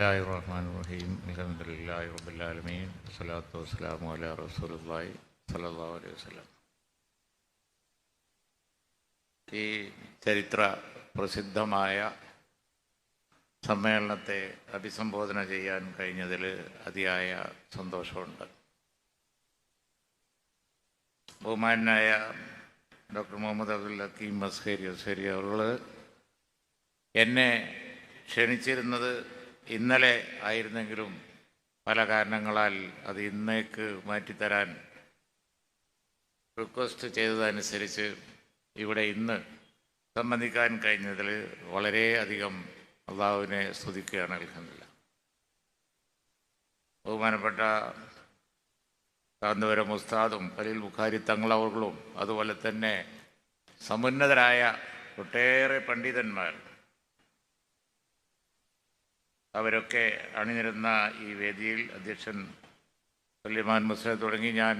الله الرحمن الرحيم الحمد لله رب العالمين والصلاة والسلام على رسول الله صلى الله عليه وسلم ഈ ചരിത്ര പ്രസിദ്ധമായ സമ്മേളനത്തെ അഭിസംബോധന ചെയ്യാൻ കഴിഞ്ഞതിൽ അതിയായ സന്തോഷമുണ്ട് ബഹുമാനായ ഡോക്ടർ മുഹമ്മദ് അബ്ദുൽ ഹക്കീം മസ്കേരി അസ്കേരി അവർ എന്നെ ക്ഷണിച്ചിരുന്നത് ഇന്നലെ ആയിരുന്നെങ്കിലും പല കാരണങ്ങളാൽ അത് ഇന്നേക്ക് മാറ്റിത്തരാൻ റിക്വസ്റ്റ് ചെയ്തതനുസരിച്ച് ഇവിടെ ഇന്ന് സംബന്ധിക്കാൻ കഴിഞ്ഞതിൽ വളരെയധികം അള്ളാഹുവിനെ സ്തുതിക്കുകയാണ് അൽഹമില്ല ബഹുമാനപ്പെട്ട കാന്തപുരം മുസ്താദും കലിൽ മുഖാരി തങ്ങളവുകളും അതുപോലെ തന്നെ സമുന്നതരായ ഒട്ടേറെ പണ്ഡിതന്മാർ അവരൊക്കെ അണിനിരുന്ന ഈ വേദിയിൽ അധ്യക്ഷൻ സുലൈമാൻ മുസ്ലിം തുടങ്ങി. ഞാൻ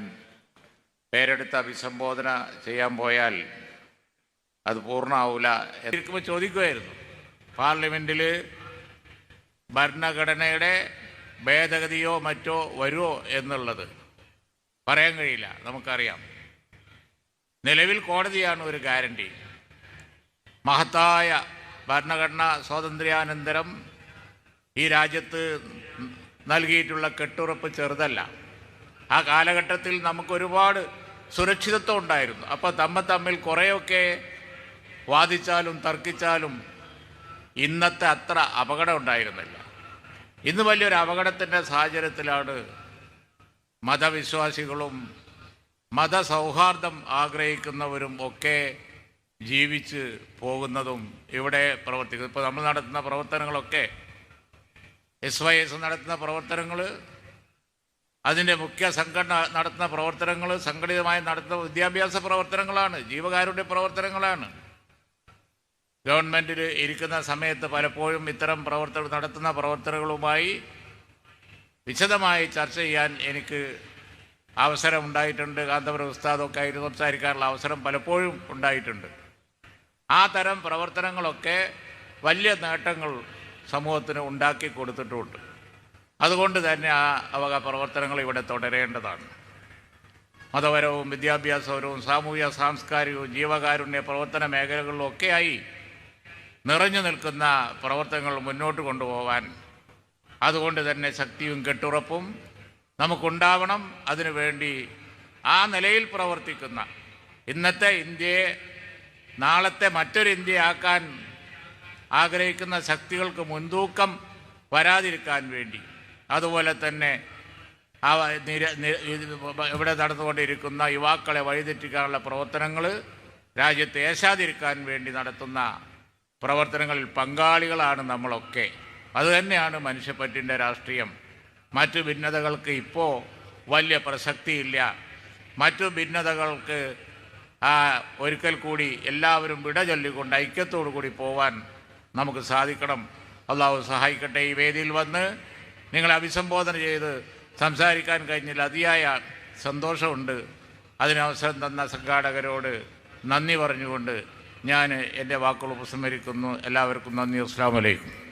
പേരെടുത്ത് അഭിസംബോധന ചെയ്യാൻ പോയാൽ അത് പൂർണമാവില്ല ഇരിക്കുമ്പോൾ ചോദിക്കുമായിരുന്നു പാർലമെന്റിൽ ഭരണഘടനയുടെ ഭേദഗതിയോ മറ്റോ വരുമോ എന്നുള്ളത് പറയാൻ കഴിയില്ല. നമുക്കറിയാം. നിലവിൽ കോടതിയാണ് ഒരു ഗ്യാരണ്ടി. മഹത്തായ ഭരണഘടനാ സ്വാതന്ത്ര്യാനന്തരം ഈ രാജ്യത്ത് നൽകിയിട്ടുള്ള കെട്ടുറപ്പ് ചെറുതല്ല. ആ കാലഘട്ടത്തിൽ നമുക്കൊരുപാട് സുരക്ഷിതത്വം ഉണ്ടായിരുന്നു. അപ്പോൾ തമ്മ തമ്മിൽ കുറേയൊക്കെ വാദിച്ചാലും തർക്കിച്ചാലും ഇന്നത്തെ അത്ര അപകടം ഉണ്ടായിരുന്നില്ല. ഇന്ന് വലിയൊരു അപകടത്തിന്റെ സാഹചര്യത്തിലാണ് മതവിശ്വാസികളും മതസൗഹാർദ്ദം ആഗ്രഹിക്കുന്നവരും ഒക്കെ ജീവിച്ച് പോകുന്നതും ഇവിടെ പ്രവർത്തിക്കുന്നത്. ഇപ്പോൾ നമ്മൾ നടത്തുന്ന പ്രവർത്തനങ്ങളൊക്കെ എസ് വൈ എസ് നടത്തുന്ന പ്രവർത്തനങ്ങൾ അതിന്റെ മുഖ്യ സംഘടന നടത്തുന്ന പ്രവർത്തനങ്ങൾ സംഘടിതമായി നടത്തുന്ന വിദ്യാഭ്യാസ പ്രവർത്തനങ്ങളാണ് ജീവകാരുടെ പ്രവർത്തനങ്ങളാണ്. ഗവൺമെന്റിൽ ഇരിക്കുന്ന സമയത്ത് പലപ്പോഴും ഇത്തരം പ്രവർത്തനം നടത്തുന്ന പ്രവർത്തനങ്ങളുമായി വിശദമായി ചർച്ച ചെയ്യാൻ എനിക്ക് അവസരം ഉണ്ടായിട്ടുണ്ട് കാന്തപുരം ഉസ്താദൊക്കെ ആയിട്ട് സംസാരിക്കാനുള്ള അവസരം പലപ്പോഴും ഉണ്ടായിട്ടുണ്ട്. ആ തരം പ്രവർത്തനങ്ങളൊക്കെ വലിയ നേട്ടങ്ങൾ സമൂഹത്തിന് ഉണ്ടാക്കി കൊടുത്തിട്ടുമുണ്ട് അതുകൊണ്ട് തന്നെ ആ അവക പ്രവർത്തനങ്ങൾ ഇവിടെ തുടരേണ്ടതാണ്. മതപരവും വിദ്യാഭ്യാസപരവും സാമൂഹ്യ സാംസ്കാരികവും ജീവകാരുണ്യ പ്രവർത്തന മേഖലകളിലൊക്കെയായി നിറഞ്ഞു നിൽക്കുന്ന പ്രവർത്തനങ്ങൾ മുന്നോട്ട് കൊണ്ടുപോകാൻ അതുകൊണ്ട് തന്നെ ശക്തിയും കെട്ടുറപ്പും നമുക്കുണ്ടാവണം. അതിനുവേണ്ടി ആ നിലയിൽ പ്രവർത്തിക്കുന്ന ഇന്നത്തെ ഇന്ത്യയെ നാളത്തെ മറ്റൊരു ഇന്ത്യയാക്കാൻ ആഗ്രഹിക്കുന്ന ശക്തികൾക്ക് മുൻതൂക്കം വരാതിരിക്കാൻ വേണ്ടി. അതുപോലെ തന്നെ ആ നിര ഇവിടെ നടന്നുകൊണ്ടിരിക്കുന്ന യുവാക്കളെ വഴിതെറ്റിക്കാനുള്ള പ്രവർത്തനങ്ങൾ രാജ്യത്തെ ഏശാതിരിക്കാൻ വേണ്ടി നടത്തുന്ന പ്രവർത്തനങ്ങളിൽ പങ്കാളികളാണ് നമ്മളൊക്കെ. അതുതന്നെയാണ് മനുഷ്യപ്പറ്റിന്റെ രാഷ്ട്രീയം. മറ്റു ഭിന്നതകൾക്ക് ഇപ്പോൾ വലിയ പ്രസക്തിയില്ല. മറ്റു ഭിന്നതകൾക്ക് ഒരിക്കൽ കൂടി എല്ലാവരും വിട ചൊല്ലിക്കൊണ്ട് ഐക്യത്തോടു കൂടി പോവാൻ നമുക്ക് സാധിക്കണം. അള്ളാഹു സഹായിക്കട്ടെ. ഈ വേദിയിൽ വന്ന് നിങ്ങളെ അഭിസംബോധന ചെയ്ത് സംസാരിക്കാൻ കഴിഞ്ഞതിൽ അതിയായ സന്തോഷമുണ്ട്. അതിനവസരം തന്ന സംഘാടകരോട് നന്ദി പറഞ്ഞുകൊണ്ട് ഞാൻ എന്റെ വാക്കുകൾ ഉപസംഹരിക്കുന്നു. എല്ലാവർക്കും നന്ദി. അസ്സാം വലൈക്കും